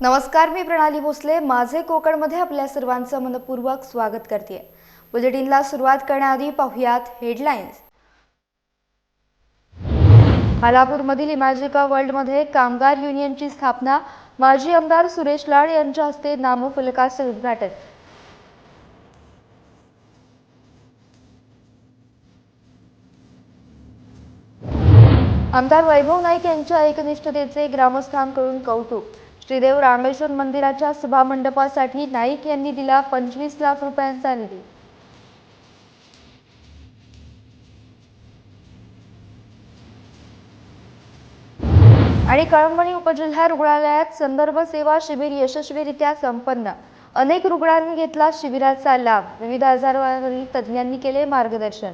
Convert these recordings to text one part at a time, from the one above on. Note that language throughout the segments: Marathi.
नमस्कार मी प्रणाली भोसले. माझे कोकणमध्ये आपल्या सर्वांचं मनपूर्वक स्वागत करते. बुलेटिनला सुरुवात करण्याआधी पाहुयात हेडलाईन्स मलापूरमधील इमॅजिका वर्ल्डमध्ये कामगार युनियनची स्थापना माजी आमदार सुरेश लाड यांच्या हस्ते नामफलकाचे उद्घाटन आमदार वैभव नाईक यांच्या एकनिष्ठतेचे ग्रामस्थांकडून कौतुक. श्रीदेव रामेश्वर मंदिराच्या सभामंडपासाठी नाईक यांनी दिला पंचवीस लाख रुपयांचा निधी. आणि कळंबणी उपजिल्हा रुग्णालयात संदर्भ सेवा शिबिर यशस्वीरित्या संपन्न. अनेक रुग्णांनी घेतला शिबिराचा लाभ. विविध आजारावरील तज्ज्ञांनी केले मार्गदर्शन.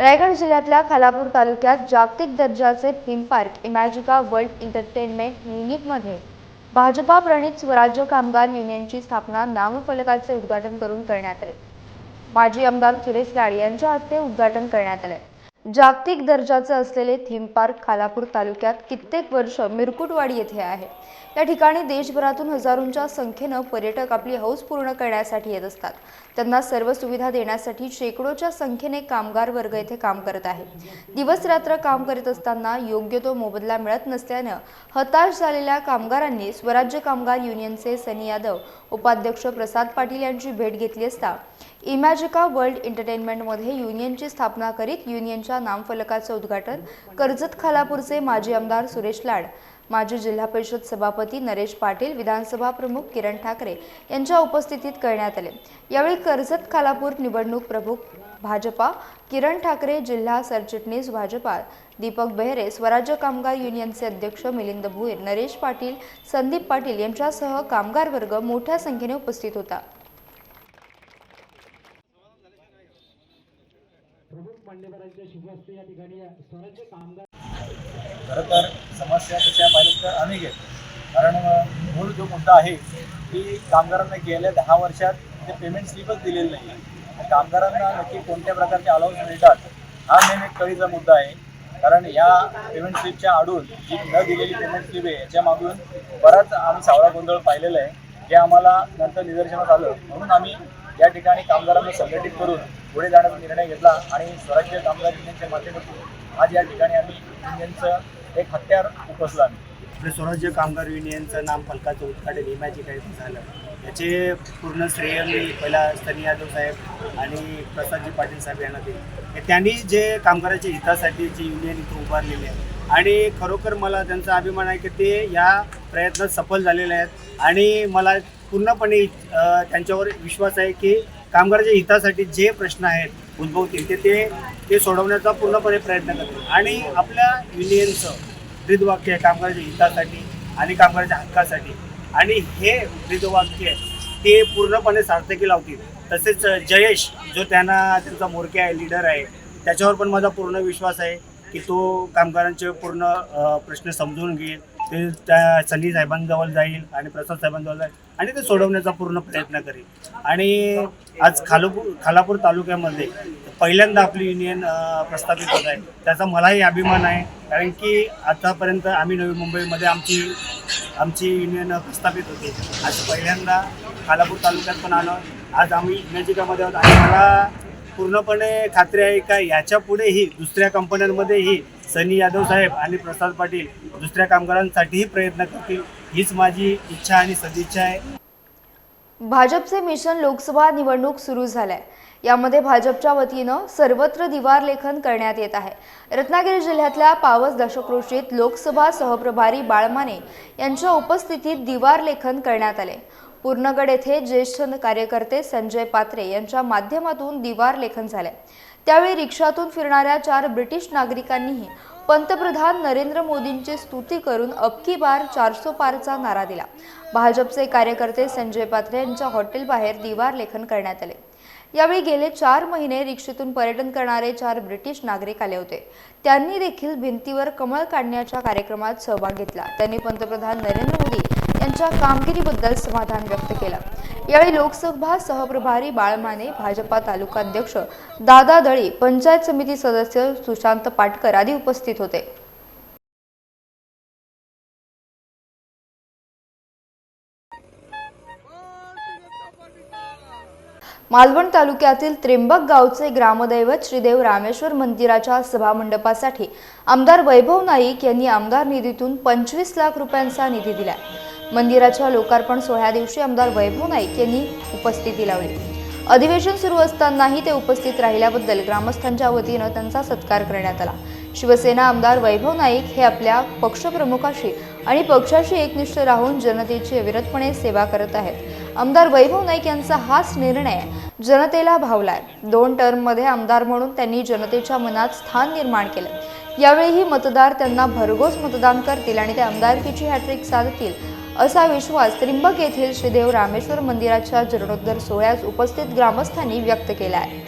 रायगड जिल्ह्यातल्या खालापूर तालुक्यात जागतिक दर्जाचे theme park Imagica world entertainment युनिटमध्ये भाजपा प्रणित स्वराज्य कामगार युनियनची स्थापना नामफलकाचे उद्घाटन करून करण्यात आले. माजी आमदार सुरेश लाड यांच्या हस्ते उद्घाटन करण्यात आले. जागतिक दर्जाचे असलेले थीम पार्क खालापूर तालुक्यात कित्येक वर्ष मिरकुटवाडी येथे आहे. या ठिकाणी देशभरातून हजारोंच्या संख्येनं पर्यटक आपली हौस पूर्ण करण्यासाठी येत असतात. त्यांना सर्व सुविधा देण्यासाठी शेकडोच्या संख्येने कामगार वर्ग येथे काम करत आहे. दिवस रात्र काम करीत असताना योग्य तो मोबदला मिळत नसल्यानं हताश झालेल्या कामगारांनी स्वराज्य कामगार युनियनचे सनी यादव उपाध्यक्ष प्रसाद पाटील यांची भेट घेतली असता इमॅजिका वर्ल्ड एंटरटेनमेंटमध्ये युनियनची स्थापना करीत युनियनच्या नामफलकाचं उद्घाटन कर्जत खालापूरचे माजी आमदार सुरेश लाड माजी जिल्हा परिषद सभापती नरेश पाटील विधानसभा प्रमुख किरण ठाकरे यांच्या उपस्थितीत करण्यात आले. यावेळी कर्जत खालापूर निवडणूक प्रमुख भाजपा किरण ठाकरे जिल्हा सरचिटणीस भाजपा दीपक बेहरे स्वराज्य कामगार युनियनचे अध्यक्ष मिलिंद भुईर नरेश पाटील संदीप पाटील यांच्यासह कामगार वर्ग मोठ्या संख्येने उपस्थित होता. प्रमुख या ठिकाणी स्वराज्य कामगार खरं तर समस्या तशा पाहिजे तर अनेक आहेत कारण मूळ जो मुद्दा आहे की कामगारांना गेल्या दहा वर्षात ते पेमेंट स्लिपच दिलेलं नाही. कामगारांना नक्की कोणत्या प्रकारचे अलाउन्स मिळतात हा मेन एक कळीचा मुद्दा आहे. कारण या पेमेंट स्लिपच्या आडून जी न दिलेली पेमेंट स्लिप आहे याच्या मागून बराच आम्ही सावळा गोंधळ पाहिलेला आहे. जे आम्हाला नंतर निदर्शनात आलं. म्हणून आम्ही या ठिकाणी कामगारांना संघटित करून पुढे जाण्याचा निर्णय घेतला आणि स्वराज्य कामगार युनियनच्या माध्यमातून आज या ठिकाणी आम्ही युनियनचं एक हत्यार उपसलं आम्ही आपलं स्वराज्य कामगार युनियनचं नाम फलकाचं उद्घाटन इमॅजिक आहे झालं. याचे पूर्ण श्रेय मी पहिला सनी यादव साहेब आणि प्रसादजी पाटील साहेब यांना दिले. त्यांनी जे कामगाराच्या हितासाठी जी युनियन इथं उभारलेली आहे आणि खरोखर मला त्यांचा अभिमान आहे की ते या प्रयत्नात सफल झालेले आहेत. आणि मला पूर्णपणे त्यांच्यावर विश्वास आहे की कामगाराच्या हितासाठी जे प्रश्न आहेत उद्भवतील ते ते ते सोडवण्याचा पूर्णपणे प्रयत्न करतील. आणि आपल्या युनियनचं ब्रीदवाक्य आहे कामगाराच्या हितासाठी आणि कामगाराच्या हक्कासाठी. आणि हे ब्रीदवाक्य ते पूर्णपणे सार्थकी लावतील. तसेच जयेश जो त्यांना त्यांचा मोरके आहे लीडर आहे त्याच्यावर पण माझा पूर्ण विश्वास आहे की तो कामगारांचे पूर्ण प्रश्न समजून घेईल. ते त्या सनी साहेबांजवळ जाईल आणि प्रसाद साहेबांजवळ जाईल. आणि ते सोडवण्याचा पूर्ण प्रयत्न करेल आणि आज खालोपूर खालापूर तालुक्यामध्ये पहिल्यांदा आपली युनियन प्रस्थापित होत आहे. त्याचा मलाही अभिमान आहे. कारण की आतापर्यंत आम्ही नवी मुंबईमध्ये आमची आमची युनियन प्रस्थापित होती. आज पहिल्यांदा खालापूर तालुक्यात पण आलो. आज आम्ही इमॅजिकामध्ये आहोत. आणि मला पूर्णपणे खात्री आहे का याच्या पुढेही दुसऱ्या कंपन्यांमध्येही सनी यादव साहेब आणि प्रसाद पाटील दुसऱ्या कामगारांसाठीही प्रयत्न करतील. हीच माझी इच्छा आणि सदिच्छा आहे. भाजपचे मिशन लोकसभा निवडणूक सुरू झालंय. यामध्ये भाजपच्या वतीनं सर्वत्र दिवार लेखन करण्यात येत आहे. रत्नागिरी जिल्ह्यातल्या पावस दशकृषीत लोकसभा सहप्रभारी बाळमाने यांच्या उपस्थितीत दिवार लेखन करण्यात आले. पूर्णगड येथे ज्येष्ठ कार्यकर्ते संजय पात्रे यांच्या माध्यमातून दिवार लेखन झाले त्यावेळी रिक्षातून फिरणाऱ्या चार ब्रिटिश नागरिकांनीही पंतप्रधान नरेंद्र मोदींची स्तुती करून अबकी बार चारसो पारचा नारा दिला. भाजपचे कार्यकर्ते संजय पात्रे यांच्या हॉटेलबाहेर दिवार लेखन करण्यात आले. यावेळी गेले चार महिने रिक्षेतून पर्यटन करणारे चार ब्रिटिश नागरिक आले होते. त्यांनी देखील भिंतीवर कमळ काढण्याच्या कार्यक्रमात सहभाग घेतला. त्यांनी पंतप्रधान नरेंद्र मोदी यांच्या कामगिरीबद्दल समाधान व्यक्त केलं. यावेळी लोकसभा सहप्रभारी बाळमाने भाजपा तालुकाध्यक्ष दादा दळी पंचायत समिती सदस्य सुशांत पाटकर आदी उपस्थित होते. मालवण तालुक्यातील त्र्यंबक गावचे ग्रामदैवत श्रीदेव रामेश्वर मंदिराच्या सभामंडपासाठी आमदार वैभव नाईक यांनी आमदार निधीतून पंचवीस लाख रुपयांचा निधी दिला मंदिराच्या लोकार्पण सोहळ्या दिवशी आमदार वैभव नाईक यांनी उपस्थिती लावली. अधिवेशन सुरू असतानाही ते उपस्थित राहिल्याबद्दल ग्रामस्थांच्या वतीनं त्यांचा सत्कार करण्यात आला. शिवसेना आमदार वैभव नाईक हे आपल्या पक्षप्रमुखाशी आणि पक्षाशी एकनिष्ठ राहून जनतेची अविरतपणे सेवा करत आहेत. आमदार वैभव नाईक यांचा हाच निर्णय जनतेला भावलाय. दोन टर्ममध्ये आमदार म्हणून त्यांनी जनतेच्या मनात स्थान निर्माण केलं. यावेळीही मतदार त्यांना भरघोस मतदान करतील आणि ते आमदारकीची हॅट्रिक साधतील असा विश्वास त्रिंबक येथील श्रीदेव रामेश्वर मंदिराच्या जीर्णोद्धार सोहळ्यास उपस्थित ग्रामस्थांनी व्यक्त केला आहे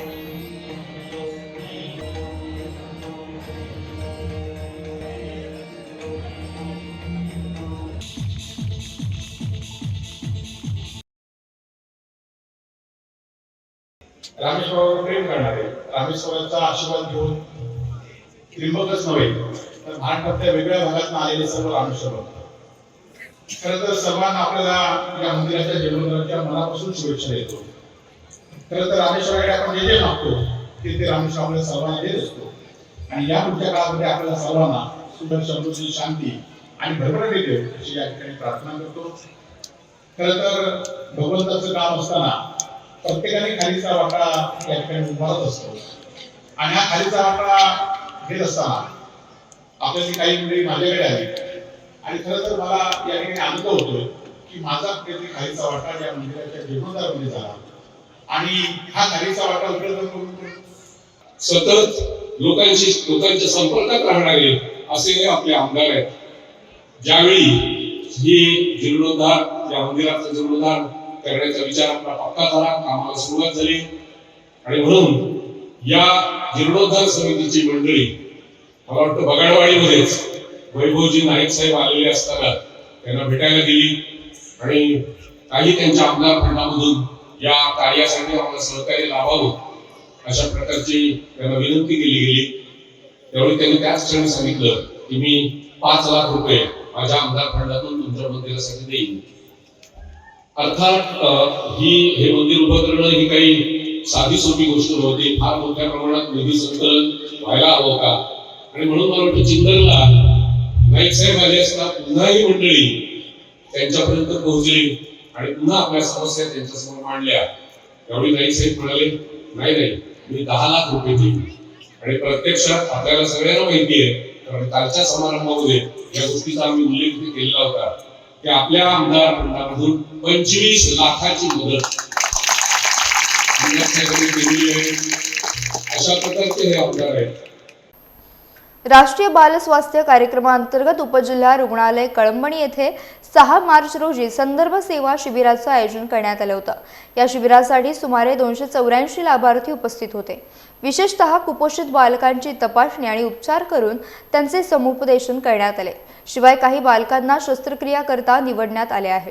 रामेश्वरावर प्रेम करणारे रामेश्वराचा आशीर्वाद घेऊन त्रिंबकच नव्हे तर महाराष्ट्रातल्या वेगळ्या भागातून आलेले सर्व रामेश्वर भक्त. खरं तर सर्वांना आपल्याला या मंदिराच्या जीवनाच्या मनापासून शुभेच्छा देतो. खरं तर रामेश्वराकडे आपण जे जे मागतो ते ते रामेश्वर आपल्या सर्वांना देत असतो. आणि या पुढच्या काळामध्ये आपल्याला सर्वांना सुख समृद्धी शांती आणि भरभराटी देव अशी या ठिकाणी प्रार्थना करतो. खरं तर भगवंताचं काम असताना प्रत्येकाने खालीचा वाटा या ठिकाणी उभारत असतो. आणि हा खालीचा वाटा घेत असताना आपल्याला काही मुली माझ्याकडे आली. आणि खरं तर मला या ठिकाणी आनंद होतोय की माझा प्रयत्न खालीचा वाटा या मंदिराच्या जीर्णोद्धारामध्ये झाला. आणि हा खालीचा वाटा उपलब्ध सतत लोकांशी लोकांच्या संपर्कात राहणारे असे आपले आमदार आहेत. ज्यावेळी ही जीर्णोद्धार या मंदिराचा जीर्णोद्धार करण्याचा विचार आपला पक्का झाला कामाला सुरुवात झाली. आणि म्हणून या जीर्णोद्धार समितीची मंडळी मला वाटतं बगाडवाडीमध्येच वैभवजी नाईक साहेब आलेले असताना त्यांना भेटायला गेली. आणि काही त्यांच्या आमदार फंडामधून या कार्यासाठी आम्हाला सहकार्य लाभावं अशा प्रकारची त्यांना विनंती केली गेली. त्यावेळी त्यांनी त्याच क्षणी सांगितलं की मी पाच लाख रुपये माझ्या आमदार फंडातून तुमच्या मंदिरासाठी देईन. अर्थात ही हे मंदिर उभं करणं ही काही साधी सोपी गोष्ट नव्हती. फार मोठ्या प्रमाणात निधी संकलन व्हायला हवं का आणि म्हणून मला वाटतं चिंतनला नाईक साहेब आले असता पुन्हा ही मंडळी त्यांच्यापर्यंत पोहोचली आणि पुन्हा आपल्या समस्या त्यांच्यासमोर मांडल्या. त्यावेळी नाईक साहेब म्हणाले नाही नाही मी दहा लाख रुपये देईन. आणि प्रत्यक्षात आपल्याला सगळ्यांना माहिती आहे कारण कालच्या समारंभामध्ये या गोष्टीचा आम्ही उल्लेख केलेला होता. की आपल्या आमदार फंडामधून पंचवीस लाखाची मदत केलेली आहे. अशा प्रकारचे हे आमदार आहेत. राष्ट्रीय बाल स्वास्थ्य कार्यक्रमांतर्गत उपजिल्हा रुग्णालय कळंबणी येथे सहा मार्च रोजी संदर्भ सेवा शिबिराचं आयोजन करण्यात आलं होतं. या शिबिरासाठी सुमारे दोनशे चौऱ्याऐंशी लाभार्थी उपस्थित होते. विशेषतः कुपोषित बालकांची तपासणी आणि उपचार करून त्यांचे समुपदेशन करण्यात आले. शिवाय काही बालकांना शस्त्रक्रिया करता निवडण्यात आले आहे.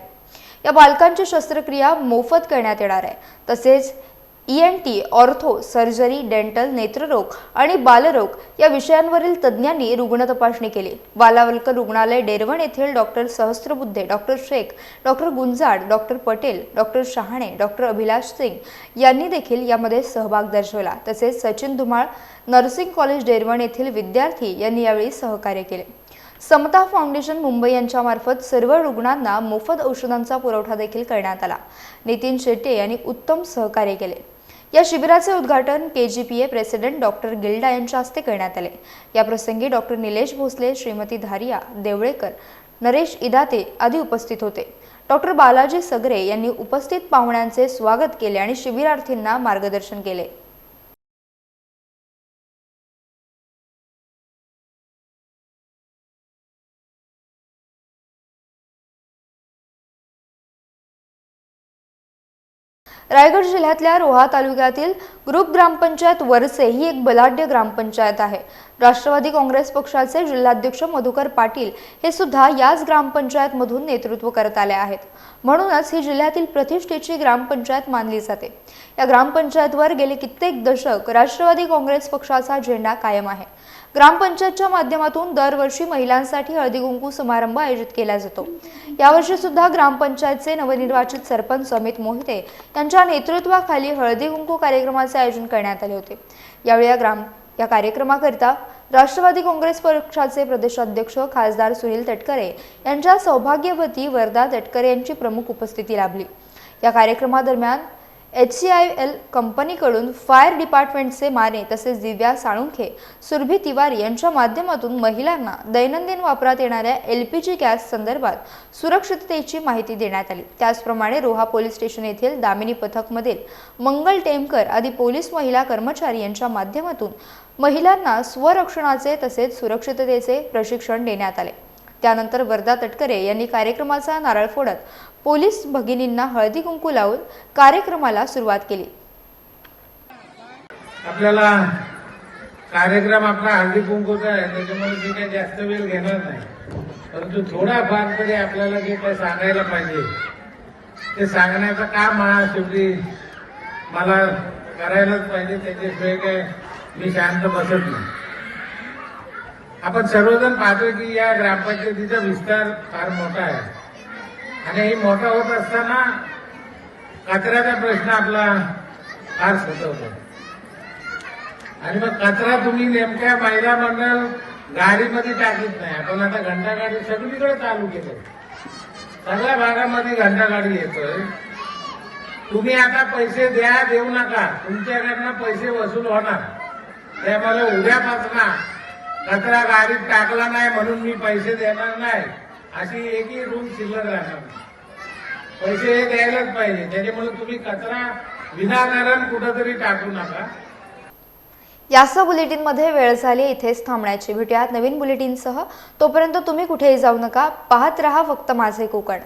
या बालकांची शस्त्रक्रिया मोफत करण्यात येणार आहे. तसेच E N T ortho surgery dental नेत्ररोग आणि बालरोग या विषयांवरील तज्ज्ञांनी रुग्ण तपासणी केली. बालावलकर रुग्णालय डेरवण येथील doctor Sahasrabuddhe doctor Shaikh doctor Gunjad doctor Patel doctor Shahane doctor Abhilash Singh यांनी देखील यामध्ये सहभाग दर्शवला. तसेच सचिन धुमाळ नर्सिंग कॉलेज डेरवण येथील विद्यार्थी यांनी यावेळी सहकार्य केले. समता फाउंडेशन मुंबई यांच्यामार्फत सर्व रुग्णांना मोफत औषधांचा पुरवठा देखील करण्यात आला. नितीन शेट्टे यांनी उत्तम सहकार्य केले. या शिबिराचे उद्घाटन K G P A president doctor Gilda यांच्या हस्ते करण्यात आले. या प्रसंगी डॉक्टर निलेश भोसले श्रीमती धारिया देवळेकर नरेश इदाते आदी उपस्थित होते. डॉक्टर बालाजी सगरे यांनी उपस्थित पाहुण्यांचे स्वागत केले आणि शिबिरार्थींना मार्गदर्शन केले. रायगड जिल्ह्यातल्या रोहा तालुक्यातील ग्रुप ग्रामपंचायत वरसे ही एक बलाढ्य ग्रामपंचायत आहे. राष्ट्रवादी काँग्रेस पक्षाचे जिल्हाध्यक्ष मधुकर पाटील हे सुद्धा याच ग्रामपंचायतमधून नेतृत्व करत आले आहेत. म्हणूनच ही जिल्ह्यातील प्रतिष्ठेची ग्रामपंचायत मानली जाते. या ग्रामपंचायतवर गेले कित्येक दशक राष्ट्रवादी काँग्रेस पक्षाचा झेंडा कायम आहे. ग्रामपंचायतच्या माध्यमातून दरवर्षी महिलांसाठी हळदी कुंकू समारंभ आयोजित केला जातो. यावर्षी सुद्धा ग्रामपंचायतचे नवनिर्वाचित सरपंच अमित मोहिते यांच्या नेतृत्वाखाली हळदी कुंकू कार्यक्रमाचे आयोजन करण्यात आले होते. यावेळी या ग्राम या कार्यक्रमाकरिता राष्ट्रवादी काँग्रेस पक्षाचे प्रदेशाध्यक्ष खासदार सुनील तटकरे यांच्या सौभाग्यवती वरदा तटकरे यांची प्रमुख उपस्थिती लाभली. या कार्यक्रमादरम्यान एच सी आय एल कंपनीकडून फायर डिपार्टमेंटचे माने तसेच दिव्या साळुंखे सुरभी तिवारी यांच्या माध्यमातून महिलांना दैनंदिन वापरात येणाऱ्या एल पी जी गॅस संदर्भात सुरक्षिततेची माहिती देण्यात आली. त्याचप्रमाणे रोहा पोलीस स्टेशन येथील दामिनी पथकमधील मंगल टेमकर आदी पोलीस महिला कर्मचारी यांच्या माध्यमातून महिलांना स्वरक्षणाचे तसेच सुरक्षिततेचे प्रशिक्षण देण्यात आले. त्यानंतर वरदा तटकरे यांनी कार्यक्रमाचा नारळ फोडत पोलीस भगिनींना हळदी कुंकू लावून कार्यक्रमाला सुरुवात केली. आपल्याला कार्यक्रम आपला हळदी कुंकूचा आहे त्याच्यामुळे मी काही जास्त वेळ घेणार नाही. परंतु थोडाफार तरी आपल्याला जे काही सांगायला पाहिजे ते सांगण्याचं काम हा शेवटी मला करायलाच पाहिजे त्याच्याशिवाय काय मी शांत बसत नाही. आपण सर्वजण पाहतो की या ग्रामपंचायतीचा विस्तार फार मोठा आहे. आणि ही मोठा होत असताना कचऱ्याचा प्रश्न आपला फार सुचवतो आणि मग कचरा तुम्ही नेमक्या महिला मंडळ गाडीमध्ये टाकीत नाही. आपण आता घंटा गाडी सगळीकडे चालू केलं. सगळ्या भागामध्ये घंटा गाडी येतोय. तुम्ही आता पैसे द्या देऊ नका. तुमच्याकडनं पैसे वसूल होणार. ते मला उद्यापासून कचरा गाडीत टाकला नाही म्हणून मी पैसे देणार नाही. अशी एकही रूल शिल्लक राहणार पैसे हे द्यायलाच पाहिजे. त्याच्यामुळे तुम्ही कचरा विनाकारण कुठंतरी टाकू नका. यासह बुलेटिनमध्ये वेळ झाली. इथेच थांबण्याची. भेटूयात नवीन बुलेटिनसह. तोपर्यंत तुम्ही कुठेही जाऊ नका. पाहत रहा फक्त माझे कोकण.